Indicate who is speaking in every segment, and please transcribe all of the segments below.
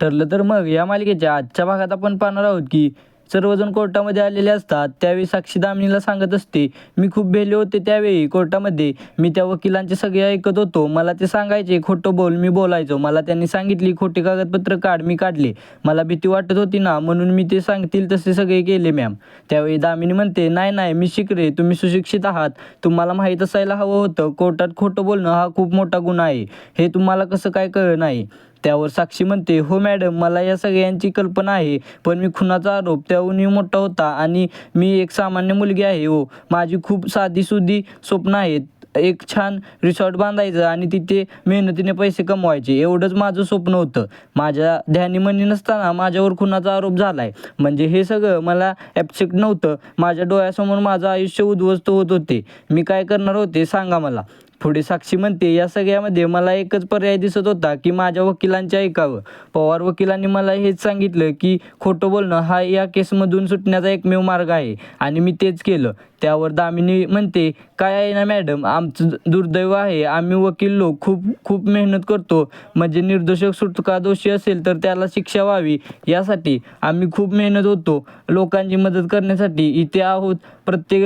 Speaker 1: ठरलं तर मग. या मालिकेच्या आजच्या भागात आपण पाहणार आहोत की सर्वजण कोर्टामध्ये आलेले असतात. त्यावेळी साक्षी दामिनीला सांगत असते मी खूप भेले होते त्यावेळी कोर्टामध्ये. मी त्या वकिलांचे सगळे ऐकत होतो. मला ते सांगायचे खोटं बोल मी बोलायचो. मला त्यांनी सांगितली खोटे कागदपत्र काढ मी काढले. मला भीती वाटत होती ना म्हणून मी ते सांगतील तसे सगळे केले मॅम. त्यावेळी दामिनी म्हणते नाही नाही मी शिकरे तुम्ही सुशिक्षित आहात. तुम्हाला माहीत असायला हवं होतं. कोर्टात खोटं बोलणं हा खूप मोठा गुन्हा आहे. हे तुम्हाला कसं काय कळलं नाही? त्यावर साक्षी म्हणते हो मॅडम मला या सगळ्यांची कल्पना आहे पण मी खुनाचा आरोप त्याहूनही मोठा होता आणि मी एक सामान्य मुलगी आहे हो. माझी खूप साधीसुधी स्वप्न आहेत. एक छान रिसॉर्ट बांधायचं आणि तिथे मेहनतीने पैसे कमवायचे. एवढंच माझं स्वप्न होतं. माझ्या ध्यानीमनी नसताना माझ्यावर खुनाचा आरोप झाला आहे म्हणजे हे सगळं मला ॲप्सेक्ट नव्हतं. माझ्या डोळ्यासमोर माझं आयुष्य उद्ध्वस्त होत होते. मी काय करणार होते सांगा मला. पुढे साक्षी म्हणते या सगळ्यामध्ये मला एकच पर्याय दिसत होता की माझ्या वकिलांच्या ऐकावं. पवार वकिलांनी मला हेच सांगितलं की खोटं बोलणं हा या केसमधून सुटण्याचा एकमेव मार्ग आहे आणि मी तेच केलं. त्यावर दामिनी म्हणते काय आहे ना मॅडम? आमचं दुर्दैव आहे. आम्ही वकील लोक खूप खूप मेहनत करतो. म्हणजे निर्दोष सुटका दोषी असेल तर त्याला शिक्षा व्हावी. यासाठी आम्ही खूप मेहनत होतो. लोकांची मदत करण्यासाठी इथे आहोत. प्रत्येक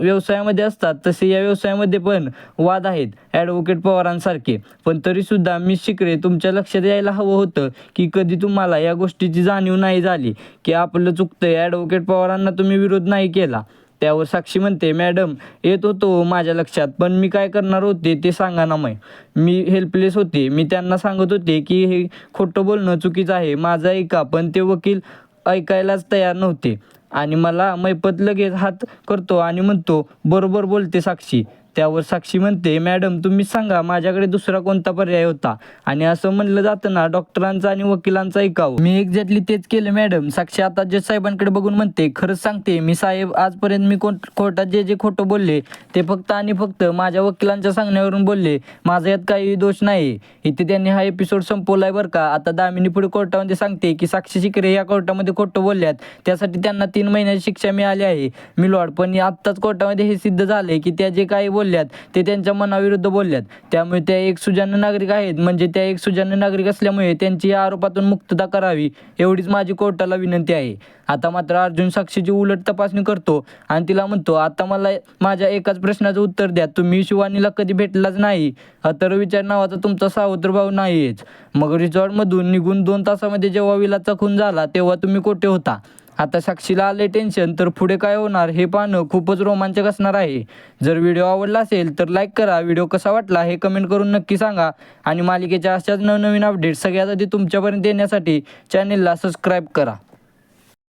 Speaker 1: व्यवसायामध्ये असतात तसे या व्यवसायामध्ये पण वाद आहेत. ॲडव्होकेट पवारांसारखे. पण तरीसुद्धा मी शिकरे तुमच्या लक्षात यायला हवं होतं की कधी तुम्हाला या गोष्टीची जाणीव नाही झाली की आपलं चुकतं ॲडव्होकेट पवारांना तुम्ही विरोध नाही केला. त्यावर साक्षी म्हणते मॅडम येत होतो माझ्या लक्षात पण मी काय करणार होते ते सांगा ना मग. मी हेल्पलेस होते. मी त्यांना सांगत होते की हे खोटं बोलणं चुकीचं आहे माझं ऐका पण ते वकील ऐकायलाच तयार नव्हते. आणि मला मैपत लगेच हात करतो आणि म्हणतो बरोबर बोलते साक्षी. त्यावर साक्षी म्हणते मॅडम तुम्ही सांगा माझ्याकडे दुसरा कोणता पर्याय होता? आणि असं म्हणलं जातं ना डॉक्टरांचा आणि वकिलांचा ऐकावं. मी एक्झॅक्टली तेच केलं मॅडम. साक्षी आता जज साहेबांकडे बघून म्हणते खरंच सांगते मी साहेब आजपर्यंत मी कोण कोर्टात जे जे खोटं बोलले ते फक्त आणि फक्त माझ्या वकिलांच्या सांगण्यावरून बोलले. माझा यात काही दोष नाही इथे त्यांनी हा एपिसोड संपवलाय बरं का. आता दामिनी पुढे कोर्टामध्ये सांगते की साक्षी शिकरे या कोर्टामध्ये खोटं बोलल्यात. त्यासाठी त्यांना तीन महिन्याची शिक्षा मिळाली आहे. मी लॉर्ड पण आत्ताच कोर्टामध्ये हे सिद्ध झाले की त्या जे काही बोलल्यात. ते त्यांच्या मनाविरुद्ध बोलल्यात. त्यामुळे त्या एक सुजन्य नागरिक आहेत. म्हणजे त्या एक सुजान्य नागरिक असल्यामुळे त्यांची या आरोपातून मुक्तता करावी एवढीच माझी कोर्टाला विनंती आहे. आता मात्र अर्जुन साक्षीची उलट तपासणी करतो आणि तिला म्हणतो आता मला माझ्या एकाच प्रश्नाचं उत्तर द्या. तुम्ही शिवानीला कधी भेटलाच नाही. अथर्वविचार नावाचा तुमचा सावत्र भाऊ नाहीच मग रिसॉर्टमधून निघून दोन तासामध्ये जेव्हा विलाचा खून झाला तेव्हा तुम्ही कोठे होता? आता साक्षीला आले टेन्शन तर पुढे काय होणार हे पाहणं खूपच रोमांचक असणार आहे. जर व्हिडिओ आवडला असेल तर लाईक करा व्हिडिओ कसा वाटला हे कमेंट करून नक्की सांगा. आणि मालिकेच्या अशाच नवनवीन अपडेट सगळ्यात आधी तुमच्यापर्यंत येण्यासाठी चॅनेलला सबस्क्राईब करा.